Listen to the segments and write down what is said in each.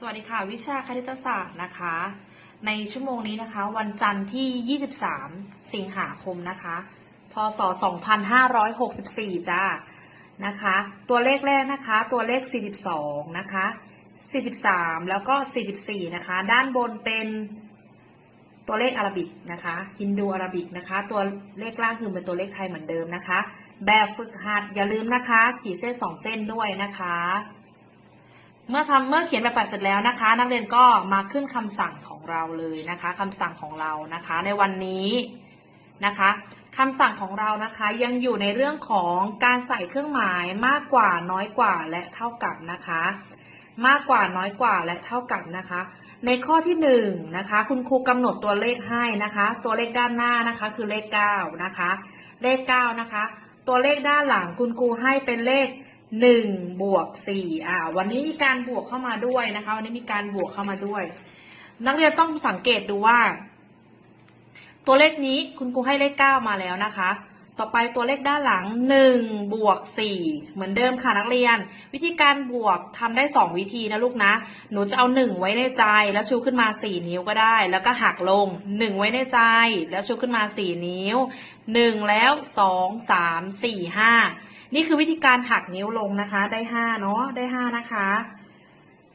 สวัสดีค่ะ วิชาคณิตศาสตร์นะคะ ในชั่วโมงนี้นะคะ วันจันทร์ที่ 23 สิงหาคมนะคะ พศ 2564 จ้านะคะ ตัวเลขแรกนะคะ ตัวเลข 42 นะคะ 43 แล้วก็ 44 นะคะ ด้านบนเป็นตัวเลขอาราบิกนะคะฮินดูอาราบิกนะคะ ตัวเลขล่างคือเป็นตัวเลขไทยเหมือนเดิมนะคะ แบบฝึกหัดอย่าลืมนะคะ ขีดเส้นสองเส้นด้วยนะคะ เมื่อทำเมื่อเขียนแบบฝึกเสร็จแล้วนะคะ นักเรียนก็มาขึ้นคำสั่งของเราเลยนะคะคำสั่งของเรานะคะ ในวันนี้นะคะคำสั่งของเรานะคะยังอยู่ในเรื่องของการใส่เครื่องหมายมากกว่าน้อยกว่าและเท่ากับนะคะ มากกว่าน้อยกว่าและเท่ากับนะคะ ในข้อที่หนึ่งนะคะคุณครูกำหนดตัวเลขให้นะคะ ตัวเลขด้านหน้านะคะคือเลขเก้านะคะเลขเก้านะคะ ตัวเลขด้านหลังคุณครูให้เป็นเลข หนึ่งบวกสี่อ่า วันนี้มีการบวกเข้ามาด้วยนะคะ วันนี้มีการบวกเข้ามาด้วย นักเรียนต้องสังเกตดูว่า ตัวเลขนี้คุณครูให้เลขเก้ามาแล้วนะคะ ต่อไปตัวเลขด้านหลังหนึ่งบวกสี่เหมือนเดิมค่ะนักเรียน วิธีการบวกทำได้สองวิธีนะลูกนะ หนูจะเอาหนึ่งไว้ในใจ แล้วชูขึ้นมาสี่นิ้วก็ได้ แล้วก็หักลงหนึ่งไว้ในใจ แล้วชูขึ้นมาสี่นิ้วหนึ่งแล้วสองสามสี่ห้า นี่คือวิธีการหักนิ้วลงนะคะ ได้ห้าเนาะได้ห้านะคะ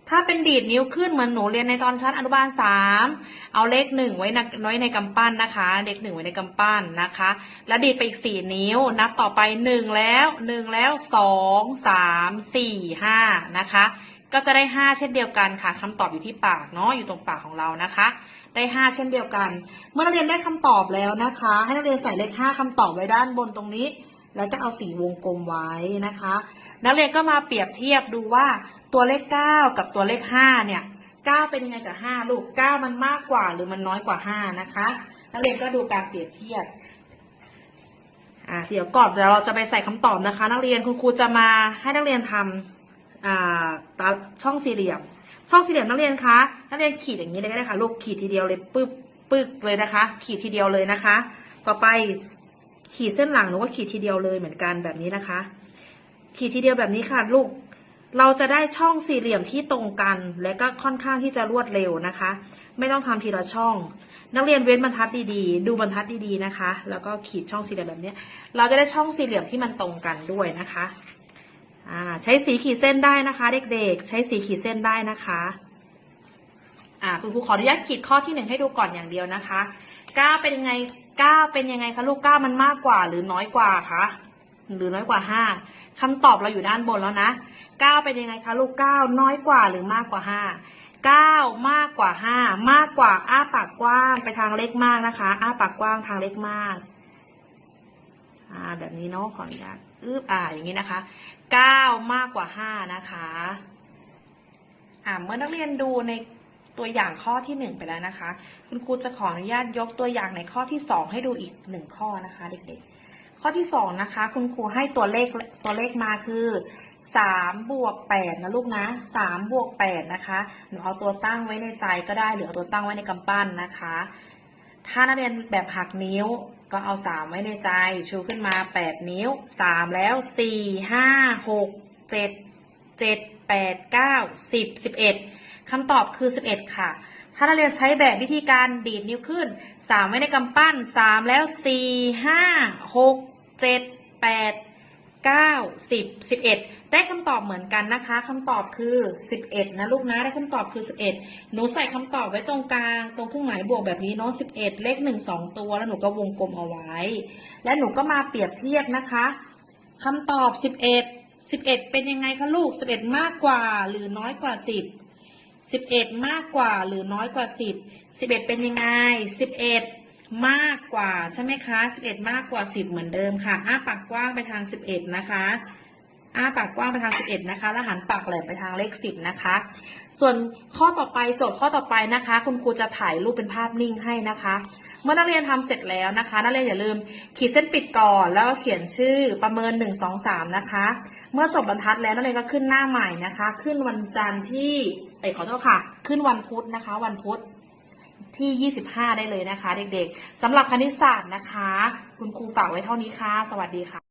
ถ้าเป็นดีดนิ้วขึ้นเหมือนหนูเรียนในตอนชั้นอนุบาลสามเอาเลขหนึ่งไว้ในไว้ในกำปั้นนะคะ เลขหนึ่งไว้ในกำปั้นนะคะ แล้วดีดไปอีกสี่นิ้ว นับต่อไปหนึ่งแล้วหนึ่งแล้วสองสามสี่ห้านะคะก็จะได้ห้าเช่นเดียวกันค่ะคำตอบอยู่ที่ปากเนาะอยู่ตรงปากของเรานะคะ ได้ห้าเช่นเดียวกัน เมื่อนักเรียนได้คำตอบแล้วนะคะ ให้นักเรียนใส่เลขห้าคำตอบไว้ด้านบนตรงนี้ แล้วก็เอาสีวงกลมไว้นะคะ นักเรียนก็มาเปรียบเทียบดูว่าตัวเลข 9 กับตัวเลข 5 เนี่ย 9 เป็นยังไงกับ 5 ลูก 9 มันมากกว่าหรือมันน้อยกว่า 5 นะคะ นักเรียนก็ดูการเปรียบเทียบอ่าเดี๋ยวก่อนเดี๋ยวเราจะไปใส่คำตอบนะคะ นักเรียนคุณครูจะมาให้นักเรียนทำอ่าตาช่องสี่เหลี่ยม ช่องสี่เหลี่ยมนักเรียนคะ นักเรียนขีดอย่างนี้เลยก็ได้ค่ะ ลูกขีดทีเดียวเลยปึ๊บปึ๊กเลยนะคะ ขีดทีเดียวเลยนะคะ ต่อไป ขีดเส้นหลังหนูก็ขีดทีเดียวเลยเหมือนกันแบบนี้นะคะ ขีดทีเดียวแบบนี้ค่ะลูก เราจะได้ช่องสี่เหลี่ยมที่ตรงกัน และก็ค่อนข้างที่จะรวดเร็วนะคะ ไม่ต้องทำทีละช่อง นักเรียนเว้นบรรทัดดีๆ ดูบรรทัดดีๆนะคะ แล้วก็ขีดช่องสี่เหลี่ยมแบบนี้ เราจะได้ช่องสี่เหลี่ยมที่มันตรงกันด้วยนะคะใช้สีขีดเส้นได้นะคะ เด็กๆ ใช้สีขีดเส้นได้นะคะคุณครูขออนุญาตขีดข้อที่หนึ่งให้ดูก่อนอย่างเดียวนะคะก้าเป็นยังไง ก้าเป็นยังไงคะลูกเก้ามันมากกว่าหรือน้อยกว่าคะหรือน้อยกว่าห้าคำตอบเราอยู่ด้านบนแล้วนะเก้าเป็นยังไงคะลูกเก้าน้อยกว่าหรือมากกว่าห้าเก้ามากกว่าห้ามากกว่าอ้าปากกว้างไปทางเล็กมากนะคะอ้าปากกว้างทางเล็กมากอ่าแบบนี้เนาะขออนุญาตอึบอ่าอย่างนี้นะคะเก้ามากกว่าห้านะคะอ่าเมื่อนักเรียนดูใน ตัวอย่างข้อที่ 1 ไปแล้วนะคะ คุณครูจะขออนุญาตยกตัวอย่างในข้อที่ 2 ให้ดูอีก 1 ข้อนะคะ เด็กๆ ข้อที่ 2 นะคะ คุณครูให้ตัวเลขตัวเลขมาคือ3บวก8นะลูกนะ3บวก8นะคะหนูเอาตัวตั้งไว้ในใจก็ได้หรือเอาตัวตั้งไว้ในกำปั้นนะคะ ถ้านักเรียนแบบหักนิ้วก็เอา 3 ไว้ในใจ ชูขึ้นมา 8 นิ้ว 3 แล้ว 4 5 6 7 7 8 9 10 11 คำตอบคือสิบเอ็ดค่ะ ถ้านักเรียนใช้แบบวิธีการดีดนิ้วขึ้นสามไว้ในกำปั้นสามแล้วสี่ห้าหกเจ็ดแปดเก้าสิบสิบเอ็ดได้คำตอบเหมือนกันนะคะคำตอบคือสิบเอ็ดนะลูกนะ ได้คำตอบคือสิบเอ็ดหนูใส่คำตอบไว้ตรงกลาง ตรงเครื่องหมายบวกแบบนี้เนาะสิบเอ็ดเลขหนึ่งสองตัว แล้วหนูก็วงกลมเอาไว้ และหนูก็มาเปรียบเทียบนะคะคำตอบสิบเอ็ดสิบเอ็ดเป็นยังไงคะลูกสิบเอ็ดมากกว่าหรือน้อยกว่าสิ บสิบเอ็ดมากกว่าหรือน้อยกว่าสิบสิบเอ็ดเป็นยังไงสิบเอ็ดมากกว่าใช่ไหมคะสิบเอ็ดมากกว่าสิบเหมือนเดิมค่ะ อ้าปากกว้างไปทางสิบเอ็ดนะคะ อ้าปากกว้างไปทางสิบเอ็ดนะคะ แล้วหันปากแหลมไปทางเลขสิบนะคะ ส่วนข้อต่อไปโจทย์ข้อต่อไปนะคะ คุณครูจะถ่ายรูปเป็นภาพนิ่งให้นะคะ เมื่อนักเรียนทำเสร็จแล้วนะคะ นักเรียนอย่าลืมขีดเส้นปิดก่อน แล้วก็เขียนชื่อประเมินหนึ่งสองสามนะคะ เมื่อจบบรรทัดแล้วนักเรียนก็ขึ้นหน้าใหม่นะคะ ขึ้นวันจันทร์ที่เอ้ขอโทษค่ะ ขึ้นวันพุธนะคะ วันพุธที่ 25 ได้เลยนะคะ เด็กๆสำหรับคณิตศาสตร์นะคะ คุณครูฝากไว้เท่านี้ค่ะ สวัสดีค่ะ